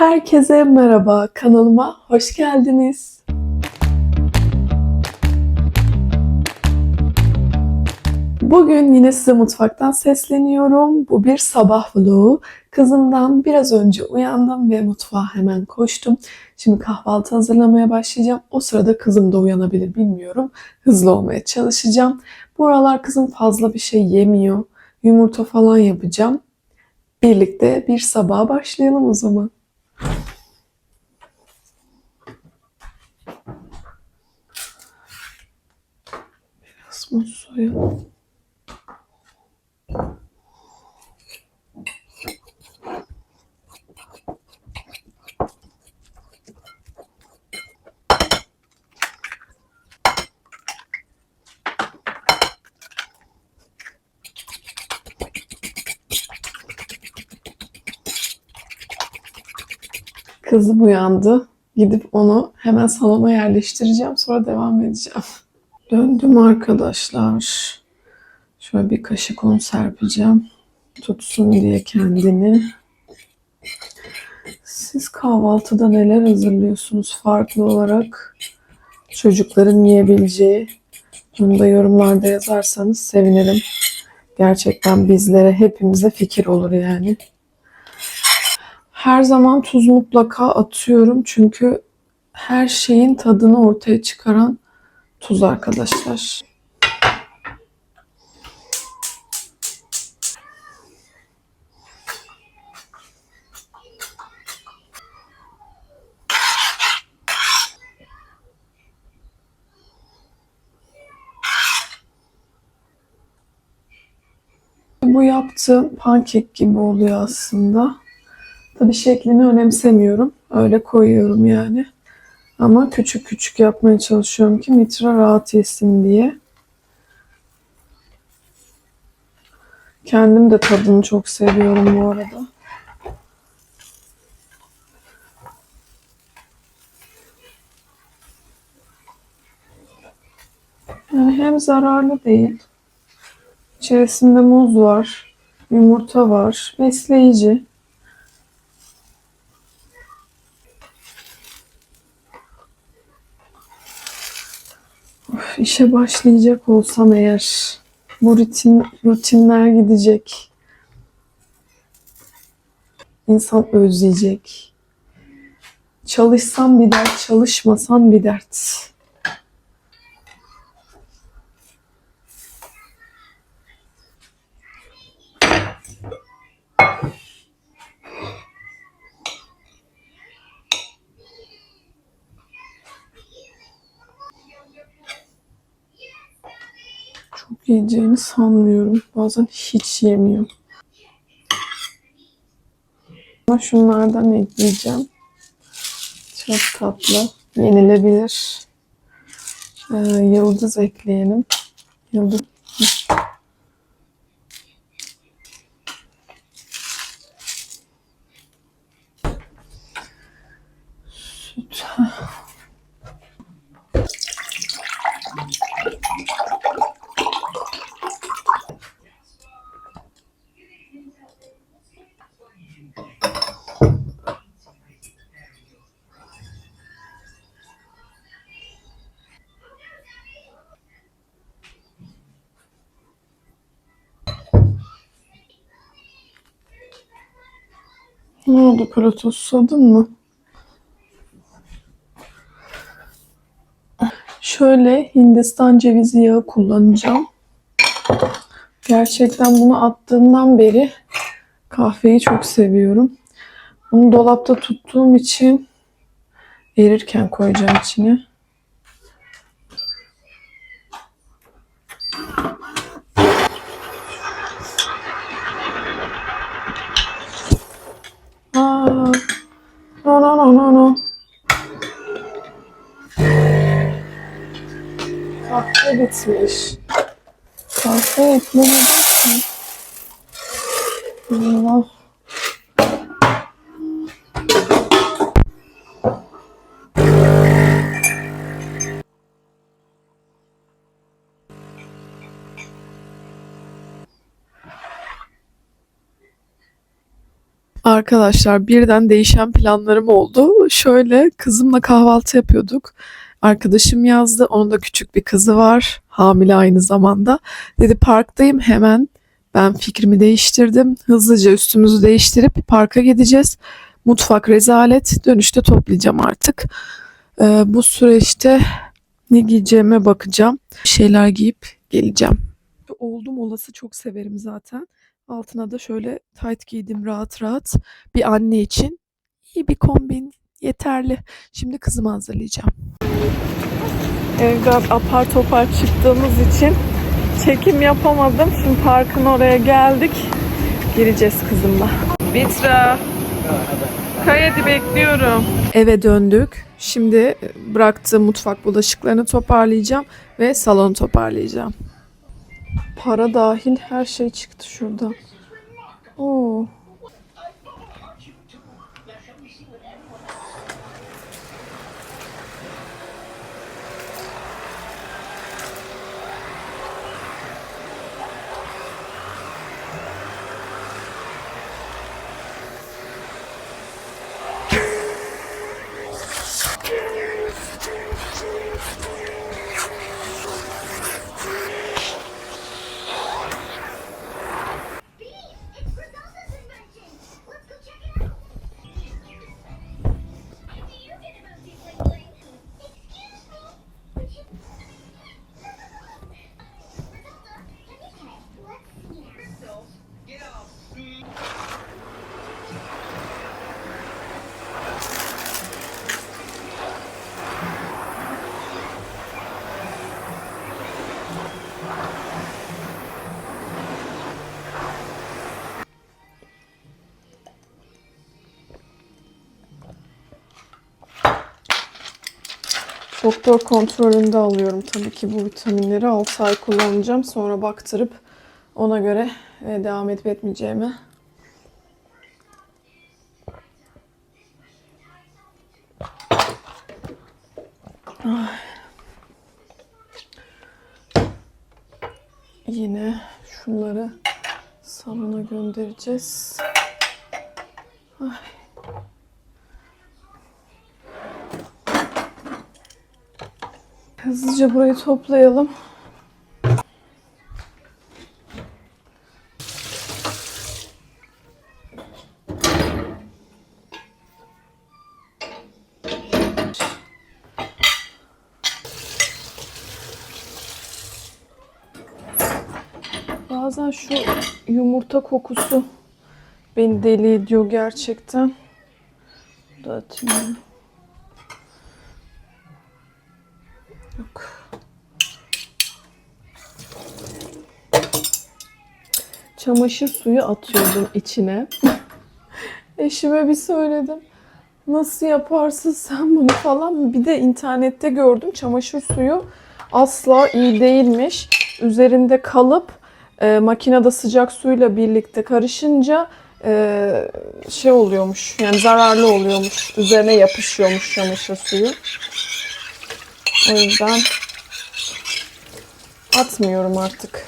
Herkese merhaba, kanalıma hoş geldiniz. Bugün yine size mutfaktan sesleniyorum. Bu bir sabah vlogu. Kızımdan biraz önce uyandım ve mutfağa hemen koştum. Şimdi kahvaltı hazırlamaya başlayacağım. O sırada kızım da uyanabilir bilmiyorum. Hızlı olmaya çalışacağım. Bu aralar kızım fazla bir şey yemiyor. Yumurta falan yapacağım. Birlikte bir sabaha başlayalım o zaman. Biraz muz soyalım. Kızım uyandı. Gidip onu hemen salona yerleştireceğim. Sonra devam edeceğim. Döndüm arkadaşlar. Şöyle bir kaşık un serpeceğim. Tutsun diye kendini. Siz kahvaltıda neler hazırlıyorsunuz farklı olarak? Çocukların yiyebileceği. Bunu da yorumlarda yazarsanız sevinirim. Gerçekten bizlere, hepimize fikir olur yani. Her zaman tuz mutlaka atıyorum çünkü her şeyin tadını ortaya çıkaran tuz arkadaşlar. Bu yaptığım pankek gibi oluyor aslında. Tabii şeklini önemsemiyorum. Öyle koyuyorum yani. Ama küçük küçük yapmaya çalışıyorum ki Mitra rahat yesin diye. Kendim de tadını çok seviyorum bu arada. Yani hem zararlı değil. İçerisinde muz var, yumurta var, besleyici. İşe başlayacak olsam eğer bu rutin, rutinler gidecek. İnsan özleyecek. Çalışsam bir dert, çalışmasam bir dert. Çok yiyeceğini sanmıyorum. Bazen hiç yemiyor. Ama şunlardan ekleyeceğim. Çok tatlı. Yenilebilir. Ee, yıldız ekleyelim. Yıldız. Süt. Ne oldu Plato susadın mı? Şöyle Hindistan cevizi yağı kullanacağım. Gerçekten bunu attığımdan beri kahveyi çok seviyorum. Bunu dolapta tuttuğum için erirken koyacağım içine. Kahve bitmiş. Kahve eklemedim ki. Allah. Arkadaşlar birden değişen planlarım oldu. Şöyle kızımla kahvaltı yapıyorduk. Arkadaşım yazdı. Onun da küçük bir kızı var. Hamile aynı zamanda. Dedi parktayım hemen. Ben fikrimi değiştirdim. Hızlıca üstümüzü değiştirip parka gideceğiz. Mutfak rezalet. Dönüşte toplayacağım artık. Ee, bu süreçte ne giyeceğime bakacağım. Bir şeyler giyip geleceğim. Oldum olası çok severim zaten. Altına da şöyle tight giydim rahat rahat. Bir anne için iyi bir kombin yeterli. Şimdi kızımı hazırlayacağım. Evden apar topar çıktığımız için çekim yapamadım. Şimdi parkın oraya geldik. Gireceğiz kızımla. Bitra. Kayadi bekliyorum. Eve döndük. Şimdi bıraktığım mutfak bulaşıklarını toparlayacağım ve salonu toparlayacağım. Para dahil her şey çıktı şurada. Oo. Doktor kontrolünde alıyorum tabii ki bu vitaminleri. 6 ay kullanacağım. Sonra baktırıp ona göre e, devam edip etmeyeceğimi. Ay. Yine şunları salona göndereceğiz. Ay. Hızlıca burayı toplayalım. Bazen şu yumurta kokusu beni deli ediyor gerçekten. Da Yok. Çamaşır suyu atıyordum içine. Eşime bir söyledim. Nasıl yaparsın sen bunu falan. Bir de internette gördüm çamaşır suyu asla iyi değilmiş. Üzerinde kalıp e, makinede sıcak suyla birlikte karışınca e, şey oluyormuş. Yani zararlı oluyormuş. Üzerine yapışıyormuş çamaşır suyu. O yüzden atmıyorum artık.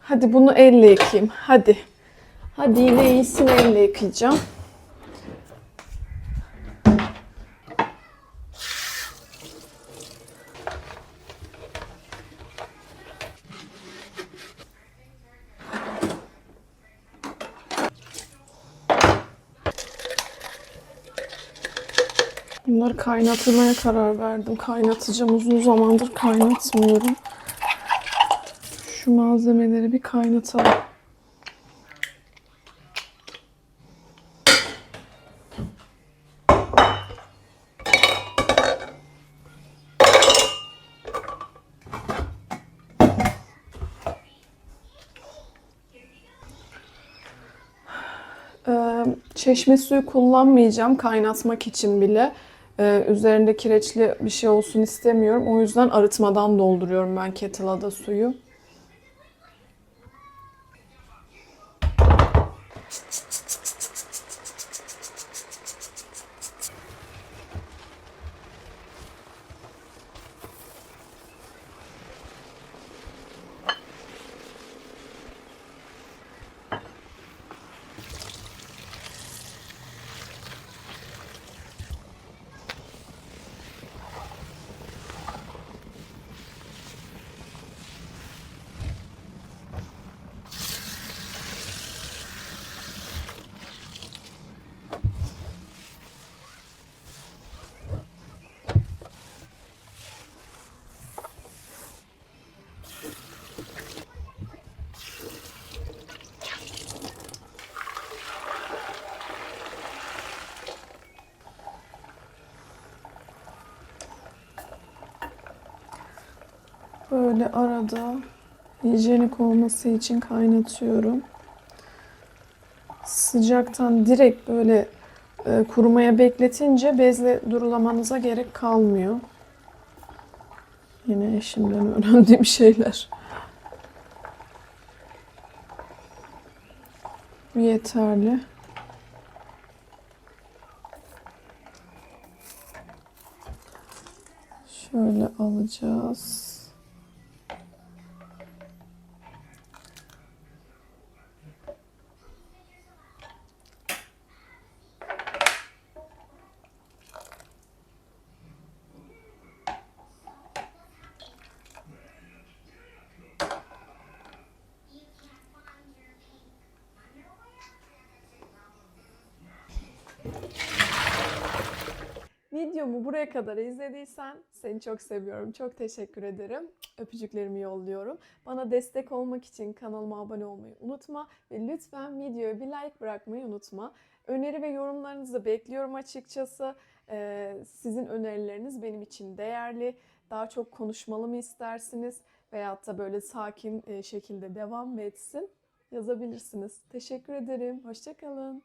Hadi bunu elle yıkayayım. Hadi. Hadi yine iyisini elle yıkayacağım. Bunları kaynatmaya karar verdim. Kaynatacağım. Uzun zamandır kaynatmıyorum. Şu malzemeleri bir kaynatalım. Çeşme suyu kullanmayacağım kaynatmak için bile. Ee, üzerinde kireçli bir şey olsun istemiyorum. O yüzden arıtmadan dolduruyorum ben kettle'a da suyu. Şöyle arada hijyenik olması için kaynatıyorum. Sıcaktan direkt böyle e, kurumaya bekletince bezle durulamanıza gerek kalmıyor. Yine eşimden öğrendiğim şeyler. Yeterli. Şöyle alacağız. Videomu buraya kadar izlediysen seni çok seviyorum. Çok teşekkür ederim. Öpücüklerimi yolluyorum. Bana destek olmak için kanalıma abone olmayı unutma ve lütfen videoya bir like bırakmayı unutma. Öneri ve yorumlarınızı bekliyorum açıkçası. Ee, sizin önerileriniz benim için değerli. Daha çok konuşmalı mı istersiniz veyahut da böyle sakin e, şekilde devam mı etsin? Yazabilirsiniz. Teşekkür ederim. Hoşçakalın.